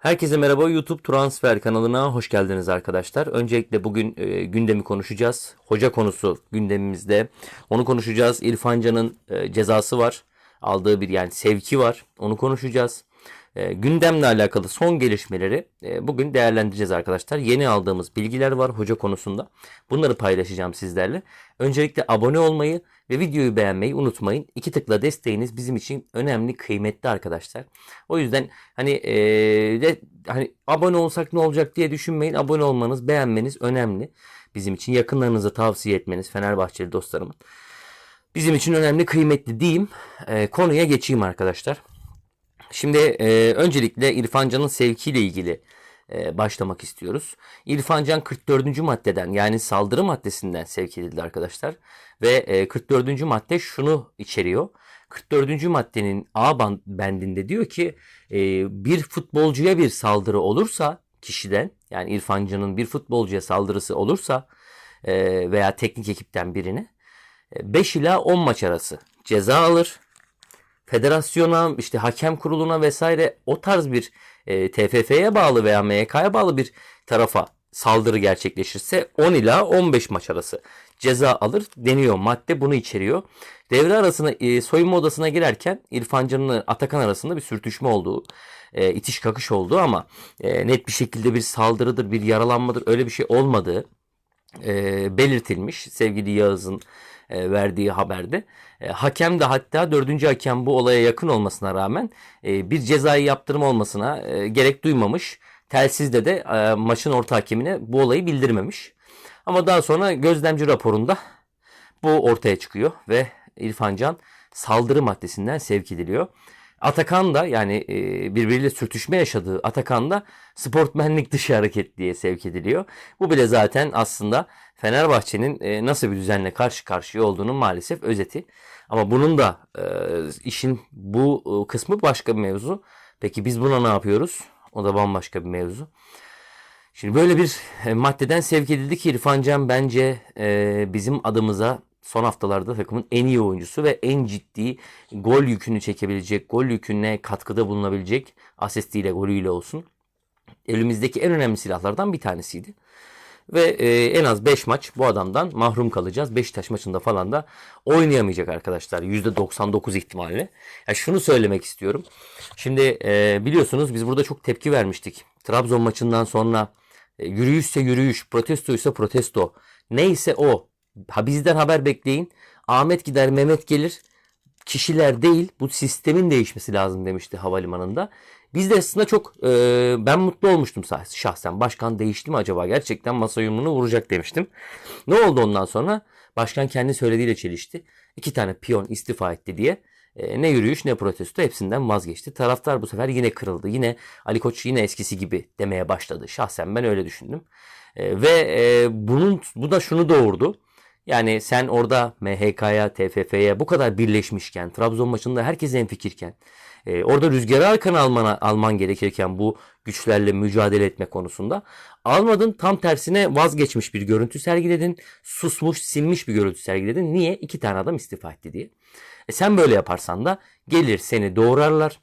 Herkese merhaba YouTube Transfer kanalına hoş geldiniz arkadaşlar. Öncelikle bugün e, gündemi konuşacağız. Hoca konusu gündemimizde. Onu konuşacağız. İrfan Can'ın e, cezası var. Aldığı bir yani sevki var. Onu konuşacağız. E, gündemle alakalı son gelişmeleri e, bugün değerlendireceğiz arkadaşlar. Yeni aldığımız bilgiler var hoca konusunda. Bunları paylaşacağım sizlerle. Öncelikle abone olmayı ve videoyu beğenmeyi unutmayın. İki tıkla desteğiniz bizim için önemli, kıymetli arkadaşlar. O yüzden hani e, de, hani abone olsak ne olacak diye düşünmeyin. Abone olmanız, beğenmeniz önemli. Bizim için yakınlarınıza tavsiye etmeniz Fenerbahçeli dostlarımın. Bizim için önemli, kıymetli diyeyim. E, konuya geçeyim arkadaşlar. Şimdi e, öncelikle İrfan Can'ın sevkiyle ilgili e, başlamak istiyoruz. İrfan Can 44. maddeden yani saldırı maddesinden sevk edildi arkadaşlar. Ve e, 44. madde şunu içeriyor. 44. maddenin A bendinde diyor ki e, bir futbolcuya bir saldırı olursa kişiden yani İrfan Can'ın bir futbolcuya saldırısı olursa e, veya teknik ekipten birine 5 ila 10 maç arası ceza alır federasyona, işte hakem kuruluna vesaire o tarz bir e, TFF'ye bağlı veya MYK'ya bağlı bir tarafa saldırı gerçekleşirse 10 ila 15 maç arası ceza alır deniyor. Madde bunu içeriyor. Devre arasına e, soyunma odasına girerken İrfan Can'la Atakan arasında bir sürtüşme olduğu, e, itiş kakış olduğu ama e, net bir şekilde bir saldırıdır, bir yaralanmadır öyle bir şey olmadığı e, belirtilmiş sevgili Yağız'ın e, verdiği haberde. E, hakem de hatta dördüncü hakem bu olaya yakın olmasına rağmen e, bir cezai yaptırım olmasına gerek duymamış. Telsizde de maçın orta hakemine bu olayı bildirmemiş. Ama daha sonra gözlemci raporunda bu ortaya çıkıyor ve İrfan Can saldırı maddesinden sevk ediliyor. Atakan da yani e, birbiriyle sürtüşme yaşadığı Atakan da sportmenlik dışı hareket diye sevk ediliyor. Bu bile zaten aslında Fenerbahçe'nin e, nasıl bir düzenle karşı karşıya olduğunun maalesef özeti. Ama bunun da e, işin bu e, kısmı başka bir mevzu. Peki biz buna ne yapıyoruz? O da bambaşka bir mevzu. Şimdi böyle bir maddeden sevk edildi ki İrfan Can bence bizim adımıza son haftalarda takımın en iyi oyuncusu ve en ciddi gol yükünü çekebilecek, gol yüküne katkıda bulunabilecek asistiyle, golüyle olsun. Elimizdeki en önemli silahlardan bir tanesiydi. Ve e, en az 5 maç bu adamdan mahrum kalacağız. Beşiktaş maçında falan da oynayamayacak arkadaşlar. %99 ihtimalle. Ya şunu söylemek istiyorum. Şimdi e, biliyorsunuz biz burada çok tepki vermiştik. Trabzon maçından sonra e, yürüyüşse yürüyüş, protestoysa protesto. Neyse o. Ha bizden haber bekleyin. Ahmet gider, Mehmet gelir. Kişiler değil, bu sistemin değişmesi lazım demişti havalimanında. Biz de aslında çok e, ben mutlu olmuştum şahsen. Başkan değişti mi acaba? Gerçekten masa yumruğunu vuracak demiştim. Ne oldu ondan sonra? Başkan kendi söylediğiyle çelişti. İki tane piyon istifa etti diye. E, ne yürüyüş ne protesto hepsinden vazgeçti. Taraftar bu sefer yine kırıldı. Yine Ali Koç yine eskisi gibi demeye başladı. Şahsen ben öyle düşündüm. E, ve e, bunun bu da şunu doğurdu. Yani sen orada MHK'ya, TFF'ye bu kadar birleşmişken, Trabzon maçında herkes en fikirken, e, orada rüzgarı arkana almana, alman gerekirken bu güçlerle mücadele etme konusunda almadın tam tersine vazgeçmiş bir görüntü sergiledin. Susmuş, sinmiş bir görüntü sergiledin. Niye? İki tane adam istifa etti diye. E sen böyle yaparsan da gelir seni doğrarlar.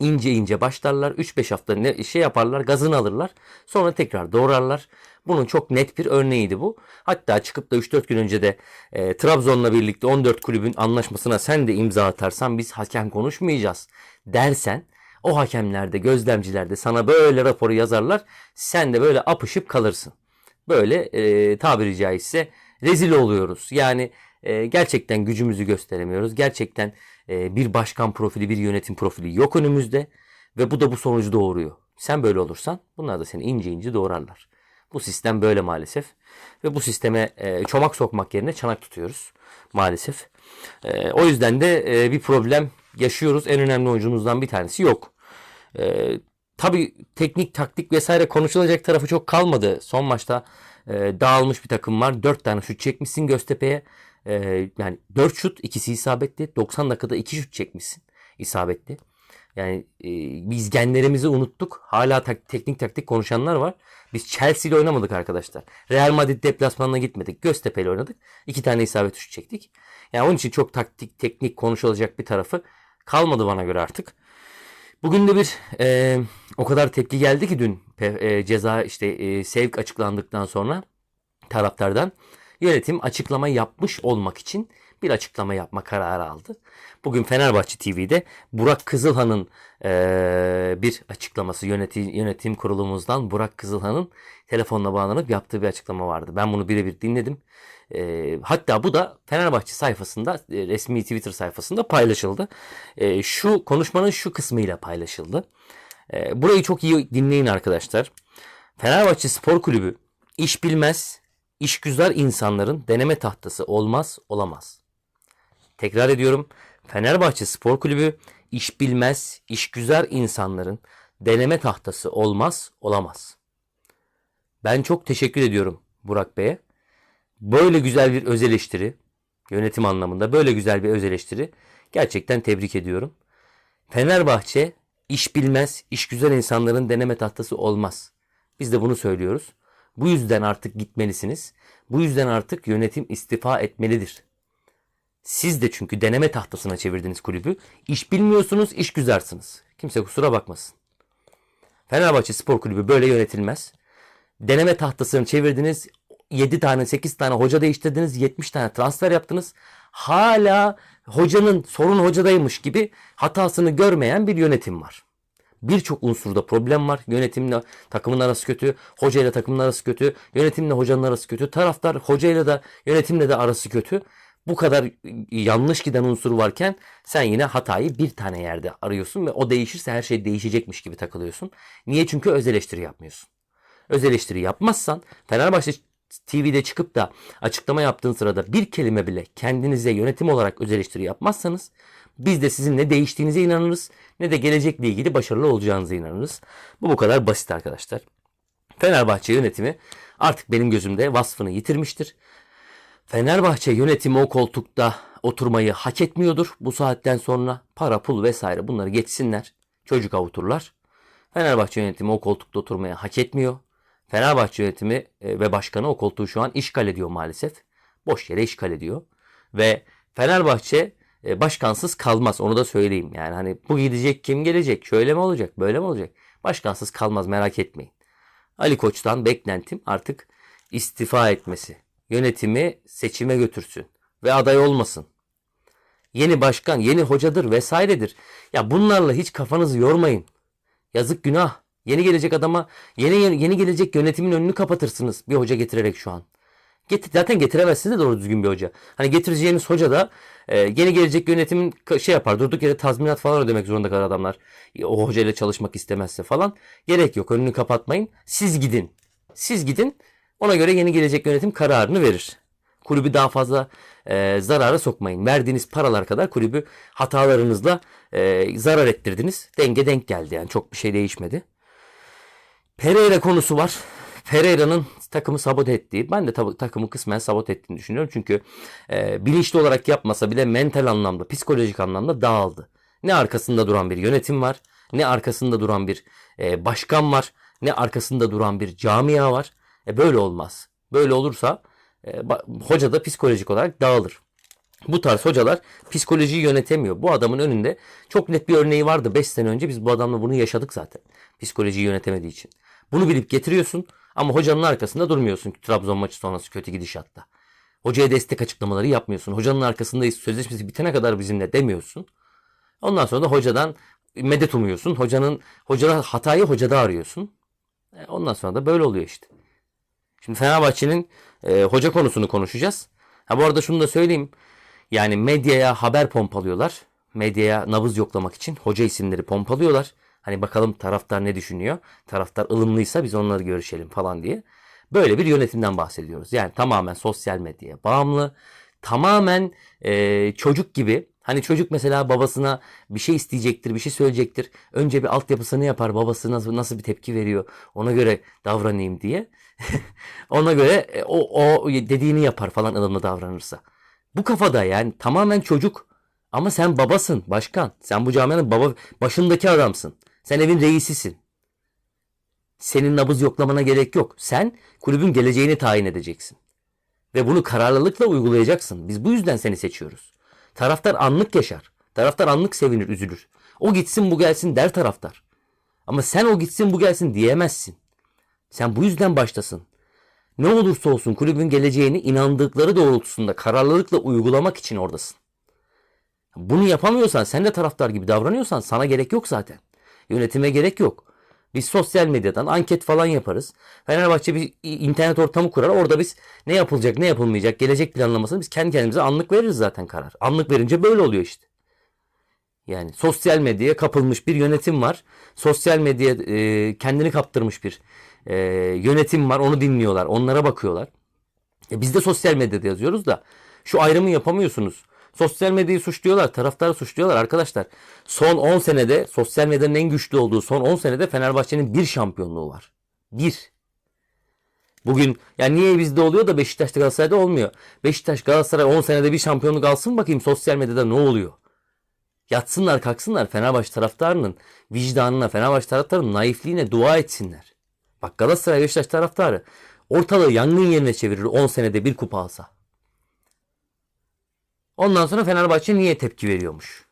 İnce ince başlarlar. 3-5 hafta ne şey yaparlar, gazını alırlar. Sonra tekrar doğrarlar. Bunun çok net bir örneğiydi bu. Hatta çıkıp da 3-4 gün önce de e, Trabzon'la birlikte 14 kulübün anlaşmasına sen de imza atarsan biz hakem konuşmayacağız dersen o hakemlerde, gözlemcilerde sana böyle raporu yazarlar. Sen de böyle apışıp kalırsın. Böyle e, tabiri caizse rezil oluyoruz. Yani e, gerçekten gücümüzü gösteremiyoruz. Gerçekten e, bir başkan profili, bir yönetim profili yok önümüzde. Ve bu da bu sonucu doğuruyor. Sen böyle olursan bunlar da seni ince ince doğrarlar. Bu sistem böyle maalesef. Ve bu sisteme e, çomak sokmak yerine çanak tutuyoruz maalesef. E, o yüzden de e, bir problem yaşıyoruz. En önemli oyuncumuzdan bir tanesi yok. E, tabii teknik, taktik vesaire konuşulacak tarafı çok kalmadı. Son maçta dağılmış bir takım var. 4 tane şut çekmişsin Göztepe'ye. E, yani 4 şut ikisi isabetli. 90 dakikada 2 şut çekmişsin isabetli. Yani e, biz genlerimizi unuttuk. Hala tak- teknik taktik konuşanlar var. Biz Chelsea ile oynamadık arkadaşlar. Real Madrid deplasmanına gitmedik. Göztepe ile oynadık. İki tane isabet şut çektik. Yani onun için çok taktik, teknik konuşulacak bir tarafı kalmadı bana göre artık. Bugün de bir e, o kadar tepki geldi ki dün e, ceza işte e, sevk açıklandıktan sonra taraftardan yönetim açıklama yapmış olmak için bir açıklama yapma kararı aldı. Bugün Fenerbahçe TV'de Burak Kızılhan'ın e, bir açıklaması yönetim, yönetim kurulumuzdan Burak Kızılhan'ın telefonla bağlanıp yaptığı bir açıklama vardı. Ben bunu birebir dinledim. E, hatta bu da Fenerbahçe sayfasında e, resmi Twitter sayfasında paylaşıldı. E, şu konuşmanın şu kısmıyla paylaşıldı. E, burayı çok iyi dinleyin arkadaşlar. Fenerbahçe Spor Kulübü iş bilmez, işgüzar insanların deneme tahtası olmaz, olamaz. Tekrar ediyorum. Fenerbahçe Spor Kulübü iş bilmez, işgüzar insanların deneme tahtası olmaz, olamaz. Ben çok teşekkür ediyorum Burak Bey'e. Böyle güzel bir öz eleştiri, yönetim anlamında böyle güzel bir öz eleştiri gerçekten tebrik ediyorum. Fenerbahçe iş bilmez, iş güzel insanların deneme tahtası olmaz. Biz de bunu söylüyoruz. Bu yüzden artık gitmelisiniz. Bu yüzden artık yönetim istifa etmelidir. Siz de çünkü deneme tahtasına çevirdiniz kulübü. İş bilmiyorsunuz, iş güzarsınız. Kimse kusura bakmasın. Fenerbahçe Spor Kulübü böyle yönetilmez. Deneme tahtasını çevirdiniz. 7 tane 8 tane hoca değiştirdiniz. 70 tane transfer yaptınız. Hala hocanın sorun hocadaymış gibi hatasını görmeyen bir yönetim var. Birçok unsurda problem var. Yönetimle takımın arası kötü. Hocayla takımın arası kötü. Yönetimle hocanın arası kötü. Taraftar hocayla da yönetimle de arası kötü. Bu kadar yanlış giden unsur varken sen yine hatayı bir tane yerde arıyorsun ve o değişirse her şey değişecekmiş gibi takılıyorsun. Niye? Çünkü öz eleştiri yapmıyorsun. Öz eleştiri yapmazsan Fenerbahçe TV'de çıkıp da açıklama yaptığın sırada bir kelime bile kendinize yönetim olarak öz eleştiri yapmazsanız biz de sizin ne değiştiğinize inanırız ne de gelecekle ilgili başarılı olacağınıza inanırız. Bu bu kadar basit arkadaşlar. Fenerbahçe yönetimi artık benim gözümde vasfını yitirmiştir. Fenerbahçe yönetimi o koltukta oturmayı hak etmiyordur. Bu saatten sonra para, pul vesaire bunları geçsinler. Çocuk avuturlar. Fenerbahçe yönetimi o koltukta oturmayı hak etmiyor. Fenerbahçe yönetimi e, ve başkanı o koltuğu şu an işgal ediyor maalesef. Boş yere işgal ediyor. Ve Fenerbahçe e, başkansız kalmaz onu da söyleyeyim. Yani hani bu gidecek kim gelecek şöyle mi olacak böyle mi olacak? Başkansız kalmaz merak etmeyin. Ali Koç'tan beklentim artık istifa etmesi. Yönetimi seçime götürsün ve aday olmasın. Yeni başkan, yeni hocadır vesairedir. Ya bunlarla hiç kafanızı yormayın. Yazık günah. Yeni gelecek adama yeni yeni, gelecek yönetimin önünü kapatırsınız bir hoca getirerek şu an. Getir, zaten getiremezsiniz de doğru düzgün bir hoca. Hani getireceğiniz hoca da e, yeni gelecek yönetimin şey yapar. Durduk yere tazminat falan ödemek zorunda kalır adamlar. O hocayla çalışmak istemezse falan. Gerek yok. Önünü kapatmayın. Siz gidin. Siz gidin. Ona göre yeni gelecek yönetim kararını verir. Kulübü daha fazla e, zarara sokmayın. Verdiğiniz paralar kadar kulübü hatalarınızla e, zarar ettirdiniz. Denge denk geldi yani çok bir şey değişmedi. Pereira konusu var. Pereira'nın takımı sabote ettiği, ben de takımı kısmen sabote ettiğini düşünüyorum. Çünkü e, bilinçli olarak yapmasa bile mental anlamda, psikolojik anlamda dağıldı. Ne arkasında duran bir yönetim var, ne arkasında duran bir e, başkan var, ne arkasında duran bir camia var. E, böyle olmaz. Böyle olursa e, hoca da psikolojik olarak dağılır. Bu tarz hocalar psikolojiyi yönetemiyor. Bu adamın önünde çok net bir örneği vardı. 5 sene önce biz bu adamla bunu yaşadık zaten. Psikolojiyi yönetemediği için. Bunu bilip getiriyorsun ama hocanın arkasında durmuyorsun Trabzon maçı sonrası kötü gidişatta. Hocaya destek açıklamaları yapmıyorsun. Hocanın arkasındayız sözleşmesi bitene kadar bizimle demiyorsun. Ondan sonra da hocadan medet umuyorsun. Hocanın hocanın hatayı hocada arıyorsun. E, Ondan sonra da böyle oluyor işte. Şimdi Fenerbahçe'nin e, hoca konusunu konuşacağız. Ha bu arada şunu da söyleyeyim. Yani medyaya haber pompalıyorlar. Medyaya nabız yoklamak için hoca isimleri pompalıyorlar. Hani bakalım taraftar ne düşünüyor? Taraftar ılımlıysa biz onları görüşelim falan diye. Böyle bir yönetimden bahsediyoruz. Yani tamamen sosyal medyaya bağımlı. Tamamen e, çocuk gibi. Hani çocuk mesela babasına bir şey isteyecektir, bir şey söyleyecektir. Önce bir altyapısını yapar. Babası nasıl, nasıl bir tepki veriyor. Ona göre davranayım diye. Ona göre e, o, o dediğini yapar falan ılımlı davranırsa. Bu kafada yani tamamen çocuk. Ama sen babasın, başkan. Sen bu camianın baba başındaki adamsın. Sen evin reisisin. Senin nabız yoklamana gerek yok. Sen kulübün geleceğini tayin edeceksin. Ve bunu kararlılıkla uygulayacaksın. Biz bu yüzden seni seçiyoruz. Taraftar anlık yaşar. Taraftar anlık sevinir, üzülür. O gitsin bu gelsin der taraftar. Ama sen o gitsin bu gelsin diyemezsin. Sen bu yüzden baştasın. Ne olursa olsun kulübün geleceğini inandıkları doğrultusunda kararlılıkla uygulamak için oradasın. Bunu yapamıyorsan, sen de taraftar gibi davranıyorsan sana gerek yok zaten. Yönetime gerek yok. Biz sosyal medyadan anket falan yaparız. Fenerbahçe bir internet ortamı kurar. Orada biz ne yapılacak, ne yapılmayacak, gelecek planlamasını biz kendi kendimize anlık veririz zaten karar. Anlık verince böyle oluyor işte. Yani sosyal medyaya kapılmış bir yönetim var. Sosyal medya e, kendini kaptırmış bir e, yönetim var. Onu dinliyorlar. Onlara bakıyorlar. E, biz de sosyal medyada yazıyoruz da şu ayrımı yapamıyorsunuz. Sosyal medyayı suçluyorlar, taraftarı suçluyorlar arkadaşlar. Son 10 senede sosyal medyanın en güçlü olduğu son 10 senede Fenerbahçe'nin bir şampiyonluğu var. Bir. Bugün yani niye bizde oluyor da Beşiktaş'ta Galatasaray'da olmuyor. Beşiktaş Galatasaray 10 senede bir şampiyonluk alsın bakayım sosyal medyada ne oluyor? Yatsınlar kalksınlar Fenerbahçe taraftarının vicdanına, Fenerbahçe taraftarının naifliğine dua etsinler. Bak Galatasaray Beşiktaş taraftarı ortalığı yangın yerine çevirir 10 senede bir kupa alsa. Ondan sonra Fenerbahçe niye tepki veriyormuş?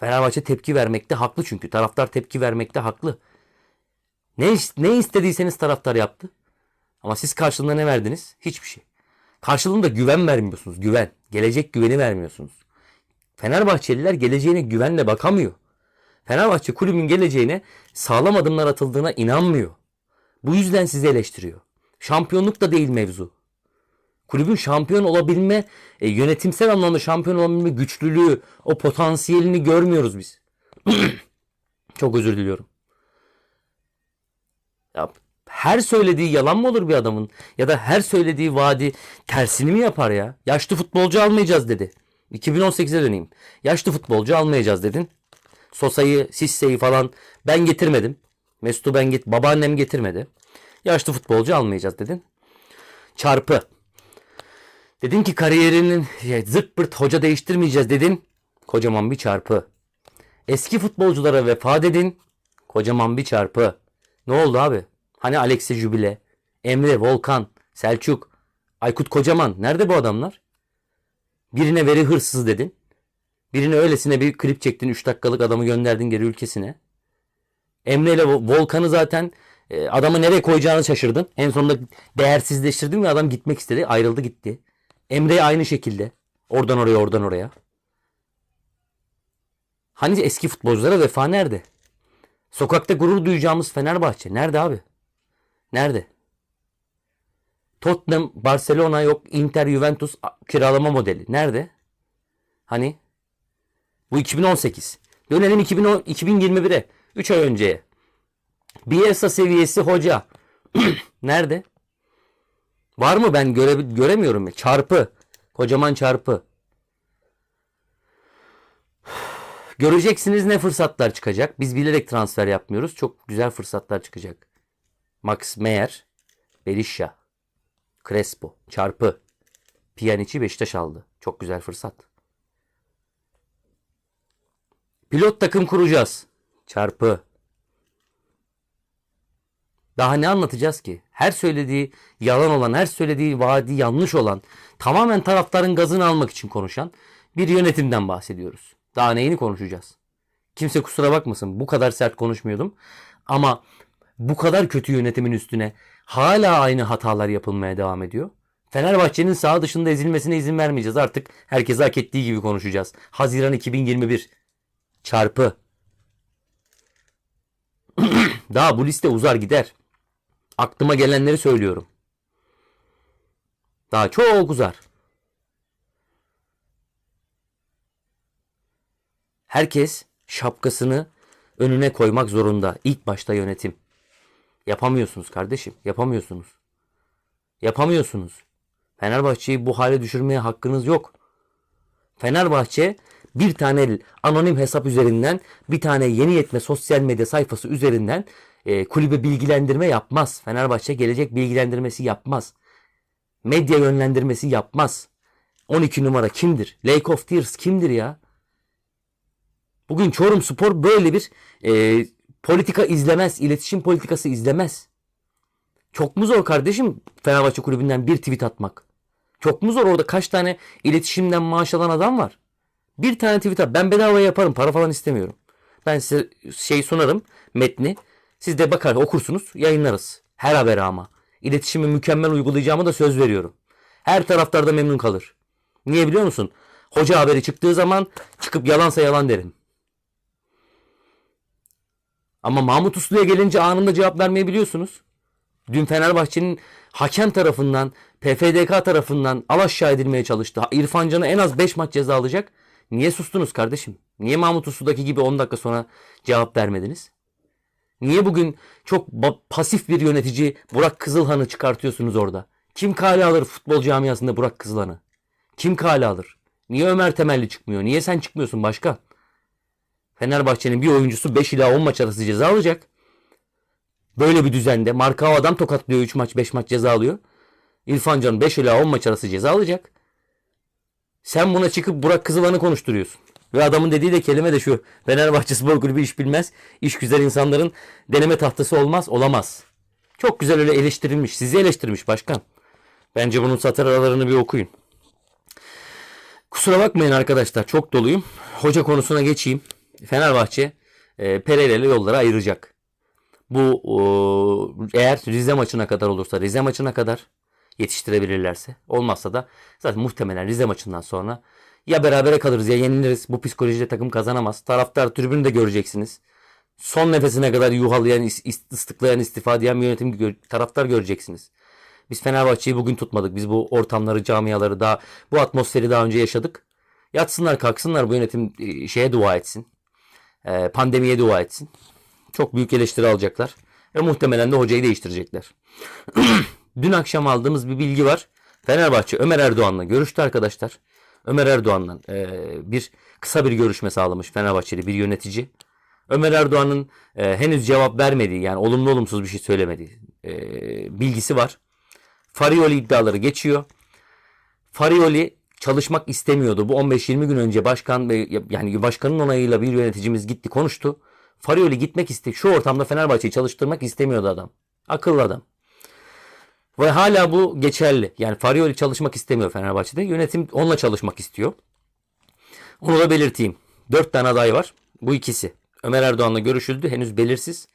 Fenerbahçe tepki vermekte haklı çünkü. Taraftar tepki vermekte haklı. Ne, ne istediyseniz taraftar yaptı. Ama siz karşılığında ne verdiniz? Hiçbir şey. Karşılığında güven vermiyorsunuz. Güven. Gelecek güveni vermiyorsunuz. Fenerbahçeliler geleceğine güvenle bakamıyor. Fenerbahçe kulübün geleceğine sağlam adımlar atıldığına inanmıyor. Bu yüzden sizi eleştiriyor. Şampiyonluk da değil mevzu. Kulübün şampiyon olabilme, e, yönetimsel anlamda şampiyon olabilme güçlülüğü, o potansiyelini görmüyoruz biz. Çok özür diliyorum. Ya, her söylediği yalan mı olur bir adamın? Ya da her söylediği vaadi tersini mi yapar ya? Yaşlı futbolcu almayacağız dedi. 2018'e döneyim. Yaşlı futbolcu almayacağız dedin. Sosa'yı, Sisse'yi falan ben getirmedim. Mesut'u ben get babaannem getirmedi. Yaşlı futbolcu almayacağız dedin. Çarpı. Dedin ki kariyerinin ya, zırt pırt hoca değiştirmeyeceğiz dedin. Kocaman bir çarpı. Eski futbolculara vefa dedin. Kocaman bir çarpı. Ne oldu abi? Hani Alex'e jübile, Emre, Volkan, Selçuk, Aykut Kocaman. Nerede bu adamlar? Birine veri hırsız dedin. Birine öylesine bir klip çektin. 3 dakikalık adamı gönderdin geri ülkesine. Emre ile Vo- Volkan'ı zaten e, adamı nereye koyacağını şaşırdın. En sonunda değersizleştirdin ve adam gitmek istedi. Ayrıldı gitti. Emre aynı şekilde. Oradan oraya oradan oraya. Hani eski futbolculara vefa nerede? Sokakta gurur duyacağımız Fenerbahçe. Nerede abi? Nerede? Tottenham, Barcelona yok. Inter, Juventus kiralama modeli. Nerede? Hani? Bu 2018. Dönelim 2010, 2021'e. 3 ay önceye. Bielsa seviyesi hoca. Nerede? Var mı ben göre, göremiyorum. Çarpı. Kocaman çarpı. Göreceksiniz ne fırsatlar çıkacak. Biz bilerek transfer yapmıyoruz. Çok güzel fırsatlar çıkacak. Max Meyer, Berisha, Crespo, Çarpı, Pjanic Beşiktaş aldı. Çok güzel fırsat. Pilot takım kuracağız. Çarpı. Daha ne anlatacağız ki? Her söylediği yalan olan, her söylediği vaadi yanlış olan, tamamen taraftarın gazını almak için konuşan bir yönetimden bahsediyoruz. Daha neyini konuşacağız? Kimse kusura bakmasın bu kadar sert konuşmuyordum. Ama bu kadar kötü yönetimin üstüne hala aynı hatalar yapılmaya devam ediyor. Fenerbahçe'nin sağ dışında ezilmesine izin vermeyeceğiz. Artık herkes hak ettiği gibi konuşacağız. Haziran 2021 çarpı. Daha bu liste uzar gider. Aklıma gelenleri söylüyorum. Daha çok uzar. Herkes şapkasını önüne koymak zorunda. İlk başta yönetim. Yapamıyorsunuz kardeşim. Yapamıyorsunuz. Yapamıyorsunuz. Fenerbahçe'yi bu hale düşürmeye hakkınız yok. Fenerbahçe bir tane anonim hesap üzerinden bir tane yeni yetme sosyal medya sayfası üzerinden e, kulübe bilgilendirme yapmaz. Fenerbahçe gelecek bilgilendirmesi yapmaz. Medya yönlendirmesi yapmaz. 12 numara kimdir? Lake of Tears kimdir ya? Bugün Çorum Spor böyle bir e, politika izlemez. iletişim politikası izlemez. Çok mu zor kardeşim Fenerbahçe kulübünden bir tweet atmak? Çok mu zor orada kaç tane iletişimden maaş alan adam var? Bir tane tweet at. Ben bedava yaparım. Para falan istemiyorum. Ben size şey sunarım metni. Siz de bakar okursunuz yayınlarız. Her habere ama. İletişimi mükemmel uygulayacağımı da söz veriyorum. Her taraftar da memnun kalır. Niye biliyor musun? Hoca haberi çıktığı zaman çıkıp yalansa yalan derim. Ama Mahmut Uslu'ya gelince anında cevap vermeyi biliyorsunuz. Dün Fenerbahçe'nin hakem tarafından, PFDK tarafından alaşağı edilmeye çalıştı. İrfan Can'a en az 5 maç ceza alacak. Niye sustunuz kardeşim? Niye Mahmut Uslu'daki gibi 10 dakika sonra cevap vermediniz? Niye bugün çok pasif bir yönetici Burak Kızılhan'ı çıkartıyorsunuz orada? Kim kale alır futbol camiasında Burak Kızılhan'ı? Kim kale alır? Niye Ömer Temelli çıkmıyor? Niye sen çıkmıyorsun başkan? Fenerbahçe'nin bir oyuncusu 5 ila 10 maç arası ceza alacak. Böyle bir düzende Marka adam tokatlıyor 3 maç 5 maç ceza alıyor. İrfan Can 5 ila 10 maç arası ceza alacak. Sen buna çıkıp Burak Kızılan'ı konuşturuyorsun. Ve adamın dediği de kelime de şu. Fenerbahçe Spor Kulübü iş bilmez. İş güzel insanların deneme tahtası olmaz. Olamaz. Çok güzel öyle eleştirilmiş. Sizi eleştirmiş başkan. Bence bunun satır aralarını bir okuyun. Kusura bakmayın arkadaşlar. Çok doluyum. Hoca konusuna geçeyim. Fenerbahçe e, Pereira yolları ayıracak. Bu o, eğer Rize maçına kadar olursa Rize maçına kadar yetiştirebilirlerse olmazsa da zaten muhtemelen Rize maçından sonra ya berabere kalırız ya yeniliriz. Bu psikolojide takım kazanamaz. Taraftar tribünü de göreceksiniz. Son nefesine kadar yuhalayan, ıslıklayan, istifa diyen bir yönetim gö- taraftar göreceksiniz. Biz Fenerbahçe'yi bugün tutmadık. Biz bu ortamları, camiaları daha, bu atmosferi daha önce yaşadık. Yatsınlar kalksınlar bu yönetim e, şeye dua etsin. E, pandemiye dua etsin. Çok büyük eleştiri alacaklar. Ve muhtemelen de hocayı değiştirecekler. Dün akşam aldığımız bir bilgi var. Fenerbahçe Ömer Erdoğan'la görüştü arkadaşlar. Ömer Erdoğan'la e, bir kısa bir görüşme sağlamış Fenerbahçeli bir yönetici. Ömer Erdoğan'ın e, henüz cevap vermediği yani olumlu olumsuz bir şey söylemediği e, bilgisi var. Farioli iddiaları geçiyor. Farioli çalışmak istemiyordu. Bu 15-20 gün önce başkan ve yani başkanın onayıyla bir yöneticimiz gitti konuştu. Farioli gitmek iste şu ortamda Fenerbahçe'yi çalıştırmak istemiyordu adam. Akıllı adam. Ve hala bu geçerli. Yani Farioli çalışmak istemiyor Fenerbahçe'de. Yönetim onunla çalışmak istiyor. Onu da belirteyim. Dört tane aday var. Bu ikisi. Ömer Erdoğan'la görüşüldü. Henüz belirsiz.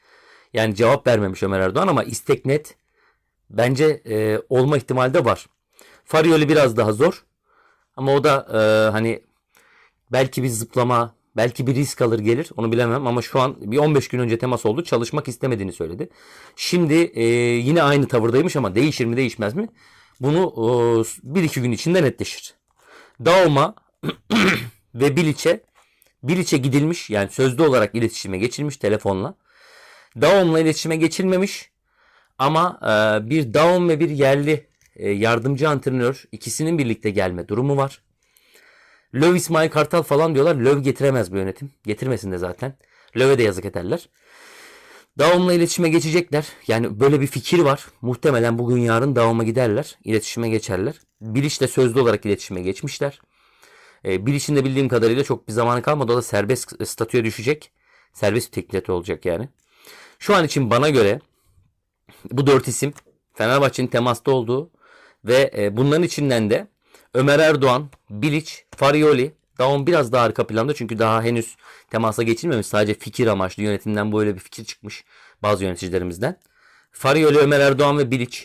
Yani cevap vermemiş Ömer Erdoğan ama istek net. Bence e, olma ihtimali de var. Farioli biraz daha zor. Ama o da e, hani belki bir zıplama, belki bir risk alır gelir. Onu bilemem ama şu an bir 15 gün önce temas oldu. Çalışmak istemediğini söyledi. Şimdi e, yine aynı tavırdaymış ama değişir mi değişmez mi? Bunu e, bir iki gün içinde netleşir. Dauma ve Bilic'e Bilic'e gidilmiş yani sözlü olarak iletişime geçilmiş telefonla. Daum'la iletişime geçilmemiş ama e, bir Daum ve bir yerli e, yardımcı antrenör ikisinin birlikte gelme durumu var. Löw İsmail Kartal falan diyorlar. Löw getiremez bu yönetim. Getirmesin de zaten. Löw'e de yazık ederler. Daum'la iletişime geçecekler. Yani böyle bir fikir var. Muhtemelen bugün yarın Daum'a giderler. İletişime geçerler. Bilic'le sözlü olarak iletişime geçmişler. E, Bilic'in de bildiğim kadarıyla çok bir zamanı kalmadı. O da serbest statüye düşecek. Serbest bir teklif olacak yani. Şu an için bana göre bu dört isim Fenerbahçe'nin temasta olduğu ve e, bunların içinden de Ömer Erdoğan, Bilic, Farioli, Daum biraz daha arka planda çünkü daha henüz temasa geçilmemiş. Sadece fikir amaçlı yönetimden böyle bir fikir çıkmış bazı yöneticilerimizden. Farioli, Ömer Erdoğan ve Bilic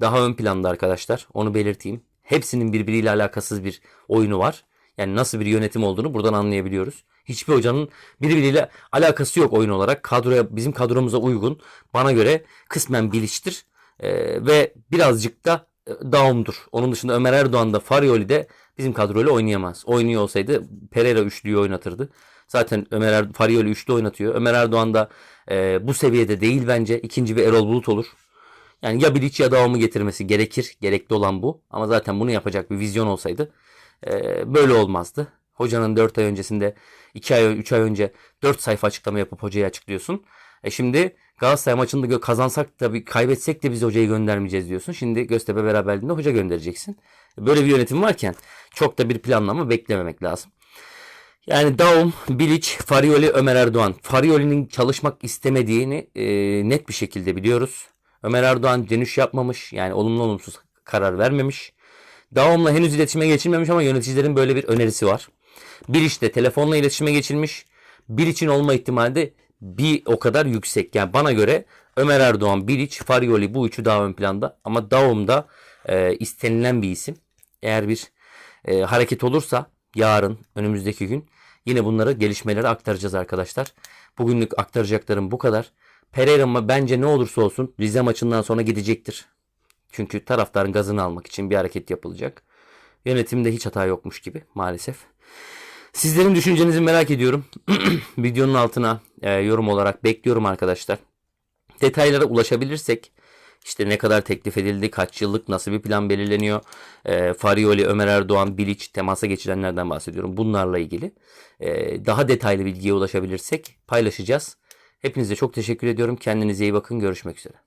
daha ön planda arkadaşlar. Onu belirteyim. Hepsinin birbiriyle alakasız bir oyunu var. Yani nasıl bir yönetim olduğunu buradan anlayabiliyoruz. Hiçbir hocanın birbiriyle alakası yok oyun olarak. Kadroya bizim kadromuza uygun. Bana göre kısmen Bilic'tir. Ee, ve birazcık da Daum'dur. Onun dışında Ömer Erdoğan da Farioli de bizim kadroyla oynayamaz. Oynuyor olsaydı Pereira üçlüyü oynatırdı. Zaten Ömer er Farioli üçlü oynatıyor. Ömer Erdoğan da e, bu seviyede değil bence. İkinci bir Erol Bulut olur. Yani ya Bilic ya Daum'u getirmesi gerekir. Gerekli olan bu. Ama zaten bunu yapacak bir vizyon olsaydı e, böyle olmazdı. Hocanın 4 ay öncesinde 2 ay 3 ay önce 4 sayfa açıklama yapıp hocayı açıklıyorsun. E şimdi Galatasaray maçında gö- kazansak da bir kaybetsek de biz hocayı göndermeyeceğiz diyorsun. Şimdi Göztepe beraberliğinde hoca göndereceksin. Böyle bir yönetim varken çok da bir planlama beklememek lazım. Yani Daum, Bilic, Farioli, Ömer Erdoğan. Farioli'nin çalışmak istemediğini e, net bir şekilde biliyoruz. Ömer Erdoğan dönüş yapmamış. Yani olumlu olumsuz karar vermemiş. Daum'la henüz iletişime geçilmemiş ama yöneticilerin böyle bir önerisi var. Bilic de telefonla iletişime geçilmiş. bir için olma ihtimali de bir o kadar yüksek. Yani bana göre Ömer Erdoğan, Bilic, Farioli bu üçü daha ön planda. Ama Daum da e, istenilen bir isim. Eğer bir e, hareket olursa yarın önümüzdeki gün yine bunları gelişmeleri aktaracağız arkadaşlar. Bugünlük aktaracaklarım bu kadar. Pereira bence ne olursa olsun Rize maçından sonra gidecektir. Çünkü taraftarın gazını almak için bir hareket yapılacak. Yönetimde hiç hata yokmuş gibi maalesef. Sizlerin düşüncenizi merak ediyorum. Videonun altına e, yorum olarak bekliyorum arkadaşlar. Detaylara ulaşabilirsek işte ne kadar teklif edildi, kaç yıllık, nasıl bir plan belirleniyor. E, Farioli, Ömer Erdoğan, Bilic temasa geçirenlerden bahsediyorum. Bunlarla ilgili e, daha detaylı bilgiye ulaşabilirsek paylaşacağız. Hepinize çok teşekkür ediyorum. Kendinize iyi bakın. Görüşmek üzere.